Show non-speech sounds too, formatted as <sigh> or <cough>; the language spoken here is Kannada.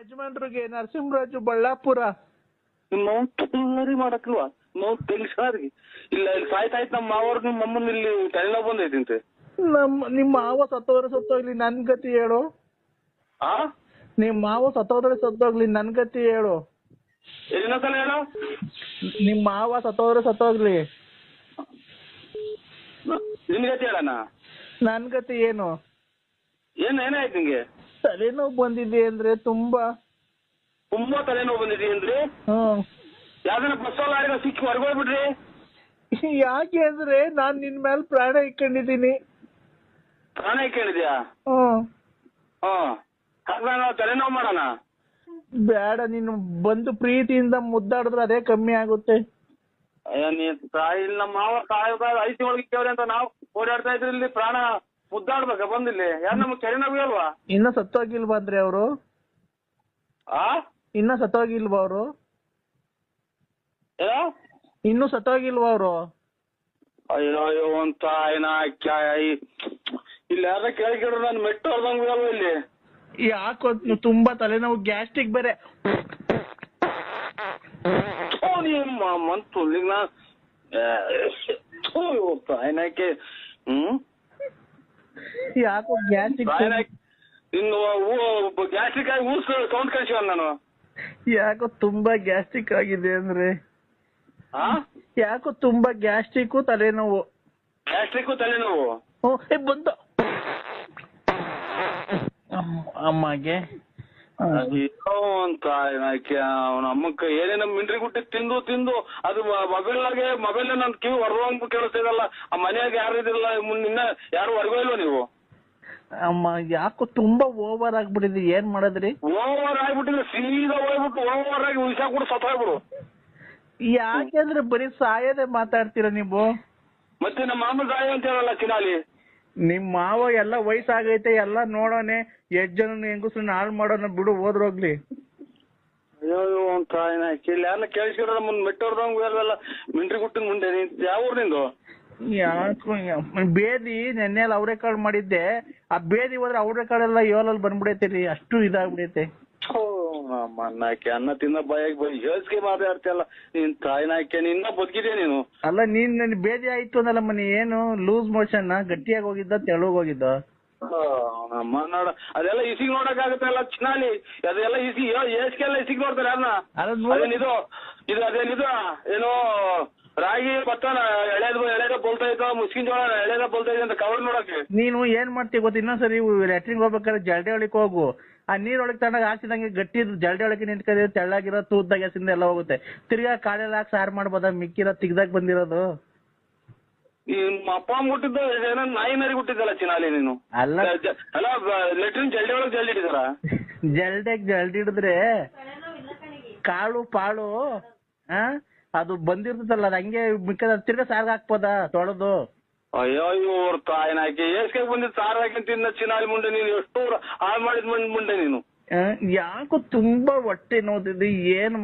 ಯಜಮಾನ್ರಿಗೆ ನರಸಿಂಹರಾಜು ಬಳ್ಳಾಪುರ. ನೋವು ತುಳ್ಳರಿ ಮಾಡಕ್ಲ್ವಾ? ನಾವು ತೆಗಿಸಾರ್ಗಿ ಇಲ್ಲ ಇಲ್ಲಿ ಸಾಯ್ತಾ ಇತ್ತು ನಮ್ಮ ಮಾವರು ನಿಮ್ಮ ಅಮ್ಮನ ಇಲ್ಲಿ ತಲೆನೋವು ಬಂದೈತಿಂತೆ. ನಮ್ಮ ನಿಮ್ಮ ಮಾವ ಸತ್ತೋದ್ರೆ ಸತ್ತೋಗ್ಲಿ ನನ್ ಗತಿ ಹೇಳು. ಆ? ನಿಮ್ಮ ಮಾವ ಸತ್ತೋದ್ರೆ ಸತ್ತೋಗ್ಲಿ ನನ್ ಗತಿ ಹೇಳು. ಇನ್ನೊಂದ್ಸಲ ಹೇಳು? ನಿಮ್ ಮಾವ ಸತ್ತೋದ್ರೆ ಸತ್ತೋಗ್ಲಿ. ನಿನ್ ಗತಿ ಹೇಳಣ್ಣ? ನನ್ ಗತಿ ಏನು? ಏನ್ ಏನಾಯ್ತು ನಿಂಗೆ? ತಲೆನೋವು ಬಂದಿದೆ ಅಂದ್ರೆ ತುಂಬಾ. ತುಂಬಾ ತಲೆನೋವು ಬಂದಿದೆ ಅಂದ್ರೆ? ಹ್ಮ್ ಯಾವ್ದನ್ನ ಬಸ್ ಸಿಕ್ಕಿ ಹೊರಗೋಗ್ಬಿಡ್ರಿ <laughs> ಯಾಕೆ ಅಂದ್ರೆ ನಾನ್ ನಿನ್ ಮೇಲೆ ಪ್ರಾಣ ಇಟ್ಕೊಂಡಿದೀನಿ ಪ್ರಾಣ ಇಟ್ಕೊಂಡಿದ್ಯಾ? ಹ್ಮ್ ಹ್ಮ್ ಹಾಗ ನಾವು ತಲೆನೋವು ಮಾಡೋಣ? ಬೇಡ ನೀನು ಬಂದು ಪ್ರೀತಿಯಿಂದ ಮುದ್ದಾಡಿದ್ರೆ ಅದೇ ಕಮ್ಮಿ ಆಗುತ್ತೆ. ತಾಯಿ ನಮ್ಮ ಮಾವ ತಾಯಿ ಒಳಗೆ ಕೇವ್ರಿ ಅಂತ ನಾವು ಓಡಾಡ್ತಾ ಇದ್ರಲ್ಲಿ ಪ್ರಾಣ. ಮುದ್ದಾಡ್ಬೇಕ? ಬಂದಿಲ್ಲಿ. ಯಾರು ನಮ್ಗೆ ತಲೆನೋವು ಅಲ್ವಾ ಇನ್ನ ಸತ್ತೋಗಿಲ್ವಾ ಅಂದ್ರೆ ಅವರು? ಆ? ಇನ್ನ ಸತ್ತೋಗಿಲ್ವಾ ಅವರು? ಏನೋ? ಇನ್ನು ಸತ್ತೋಗಿಲ್ವಾ ಅವರು? ಅಯ್ಯೋ ಅಯ್ಯೋ ಒಂದ್ ತಾಯಿನ ಕ್ಯಾಯ್ ಇಲ್ಲಿ ಯಾರ ಕೇಳಿ ಕೇಳ್ರು ನಾನು ಮೆಟ್ಟು ಹೊಡ್ದಂಗ್ ಅಲ್ವ ಇಲ್ಲಿ. ಯಾಕೋ ತುಂಬಾ ತಲೆನೋವು ಗ್ಯಾಸ್ಟ್ರಿಕ್ ಬೇರೆ. ಥು, ನಿಮ್ಮ ಮಂತು ಈಗ ನಾ ಥು, ಇವ್ರು ತಾಯಿನಾಕೆ ಹ್ಮ್? ಯಾಕೋ ಗ್ಯಾಸ್ಟ್ರಿಕ್ ಇನ್ನು ಗ್ಯಾಸ್ಟ್ರಿಕ್ ಆಗಿ ಊಸ್ ಸೌಂಡ್ ಕಳ್ಸಿವ ನಾನು. ಯಾಕೋ ತುಂಬಾ ಗ್ಯಾಸ್ಟ್ರಿಕ್ ಆಗಿದೆ ಅಂದ್ರೆ. ಆ? ಯಾಕೋ ತುಂಬಾ ಗ್ಯಾಸ್ಟ್ರಿಕ್ ತಲೆನೋವು. ಗ್ಯಾಸ್ಟ್ರಿಕ್ ತಲೆನೋವು? ಬಂತು ಅಮ್ಮ- ಅಮ್ಮಗೆ. ಅಯ್ಯೋ ಒಂದ್ ತಾಯಿನಾಕೆ ಅವನ ಅಮ್ಮಕ್ಕ ಏನೇನ ಮಿಂಡ್ರಿ ಗುಟ್ಟಿ ತಿಂದು ತಿಂದು ಅದು ಮೊಬೈಲ್ನಾಗೆ ಮೊಬೈಲ್ ನನ್ ಕಿವಿ ಹೊರದಂಗ್ ಕೇಳಿಸ್ತಿದಲ್ಲ ಆ ಮನ್ಯಾಗ ಯಾರು ಇದಿಲ್ಲ ನಿನ್ನ ಯಾರು ಹೊರಗೋ ಇಲ್ವ ನೀವು? ಅಮ್ಮ ಯಾಕೋ ತುಂಬಾ ಓವರ್ ಆಗ್ಬಿಟ್ಟಿದ್ರಿ ಏನ್ ಮಾಡದ್ರಿ? ಓವರ್ ಆಗ್ಬಿಟ್ಟಿದ್ರೆ ಸೀದಾ ಹೋಗ್ಬಿಟ್ಟು ಓವರ್ ಆಗಿ ಉಳಿಸಾಕ್ ಕೂಡ ಸತ್ತೋಗ್ಬಿಡು. ಯಾಕೆಂದ್ರೆ ಬರೀ ಸಾಯದೆ ಮಾತಾಡ್ತೀರಾ ನೀವು? ಮತ್ತೆ ನಮ್ಮ ಮಾಮ ಸಾಯ ಅಂತ ಹೇಳಲ್ಲ ಚಿನಾಲಿ ನಿಮ್ ಮಾವ ಎಲ್ಲ ವಯಸ್ಸಾಗೈತೆ ಎಲ್ಲ ನೋಡೋನೆ ಎಷ್ಟ್ ಜನ ಹೆಂಗಸ್ರನ್ನ ಹಾಳು ಮಾಡೋಣ ಬಿಡು ಹೋದ್ರೋಗ್ಲಿ ಅಯ್ಯೋ ಅಂತ ಇಲ್ಲಿ ಯಾರನ್ನ ಕೇಳಿಸ್ಕೊಂಡ್ರೆ ನಮ್ಮನ್ನ ಮೆಟ್ಟೋರ್ದಂಗ್ ಎಲ್ಲ ಮಿಂಟ್ರಿ ಗುಟ್ಟಿನ ಮುಂದೆ ನೀನ್ ಯಾವ ಊರ್ ನಿಂದು? ಯಾಕೋ ಬೇದಿ ನೆನ್ನೆಲ್ಲ ಅವರೆಕಾಳು ಮಾಡಿದ್ದೆ. ಆ ಬೇದಿ ಹೋದ್ರೆ ಅವರೆಕಾಳೆಲ್ಲ ಯೋಲಲ್ಲಿ ಬಂದ್ಬಿಡೈತೆ ಅಷ್ಟು ಇದಾಗ್ಬಿಡೈತೆ. ಅಣ್ಣಾಕೆ ಅನ್ನ ತಿನ್ನ ಬಾಯಾಗಿ ಬೈ ಯೋಚಿಗೆ ಮಾತಾಡ್ತಿಯಲ್ಲ. ನೀನ್ ತಾಯಿನಾಕೆ ನಿನ್ನ ಬದುಕಿದ್ಯಾ ನೀನು? ಅಲ್ಲ ನೀನ್ ನನ್ ಬೇದಿ ಆಯ್ತು ಅಂದಲ್ಲ ಮನೆ ಏನು ಲೂಸ್ ಮೋಷನ್ ಗಟ್ಟಿಯಾಗಿ ಹೋಗಿದ್ದ ತೆಳುಗ್ ಹೋಗಿದ್ದ? ನಮ್ಮ ನೋಡ ಅದೆಲ್ಲ ಇಸಿಗ್ ನೋಡಕ್ ಆಗುತ್ತಲ್ಲ ಚಿನಾಲಿ. ಅದೆಲ್ಲ ಇಸಿ ಏಸ್ಗೆಲ್ಲ ಇಸಿಗ್ ನೋಡ್ತಾರೆ ಅನ್ನ ಅದೇನಿದು ಇದು ಅದೇನಿದು ಏನು ರಾಗಿ ಎಳೆದು ಎಳೆದ ಬೋಲ್ತಾ ಮುಸ್ಕಿನ್ ಜೋಳ ಎಳೆದ ಬೋಲ್ತಾ ಇದೆ ಅಂತ ಕವರ್ ನೋಡಕ್ಕೆ. ನೀನು ಏನ್ ಮಾಡ್ತೀವಿ ಗೊತ್ತ? ಇನ್ನೊಂದ್ಸರಿ ಲ್ಯಾಟ್ರಿನ್ ಹೋಗ್ಬೇಕಾದ್ರೆ ಜಲ್ಡೆ ಒಳಗೆ ಹೋಗು. ಆ ನೀರ್ ಒಳಗೆ ತಂಡ ಹಾಕಿದಂಗೆ ಗಟ್ಟಿ ಜಲ್ಡೆ ಒಳಗೆ ನಿಂತ್ಕೊಂಡಿದ್ರೆ ತೆಳ್ಳಾಗಿರೋ ತೂದ್ದಾಗ ಎಸಿಂದ ಎಲ್ಲ ಹೋಗುತ್ತೆ. ತಿರ್ಗಾ ಕಾಳೆಲ್ಲ ಹಾಕಿ ಸಾರ್ ಮಾಡ್ಬೋದ? ಮಿಕ್ಕಿರೋ ತೆಗ್ದಾಗ ಬಂದಿರೋದು. ನಿಮ್ಮ ಅಪ್ಪ ಅಮ್ಮ ಹುಟ್ಟಿದ್ದ ಏನೋ ನಾಯಿ ನರಿ ಹುಟ್ಟಿದ್ದಲ್ಲ ಚಿನಾಲಿ ನೀನು. ಅಲ್ಲ. ಅಲ್ಲ ಲೆಟ್ರಿನ್ ಜಲ್ಡಿ ಒಳಗೆ ಜಲ್ಡಿ ಹಿಡಿದಾರ? ಜಲ್ಡೆಗ್ ಜಲ್ಡಿ ಹಿಡಿದ್ರೆ ಕಾಳು ಪಾಳು ಆ? ಅದು ಬಂದಿರ್ತದಲ್ಲ ಅದ್ ಹಂಗೆ ಮಿಕ್ಕದ ತಿರ್ಗಾ ಸಾರ್ಗ ಹಾಕ್ಬೋದ ತೊಳೆದು? ಅಯ್ಯೋ ಇವ್ರ ತಾಯಿನಾಕಿ ಏಸ್ಗೆ ಬಂದಿದ್ ಸಾರ್ ಹಾಕಿ ತಿನ್ನ ಚಿನಾಲಿ ಮುಂಡೆ ನೀನು ಎಷ್ಟು ಹಾಳು ಮಾಡಿದ್ ಮುಂಡೆ ನೀನು. ಯಾಕೋ ತುಂಬಾ ಹೊಟ್ಟೆ ನೋವ್ತಿದೆ ಏನ್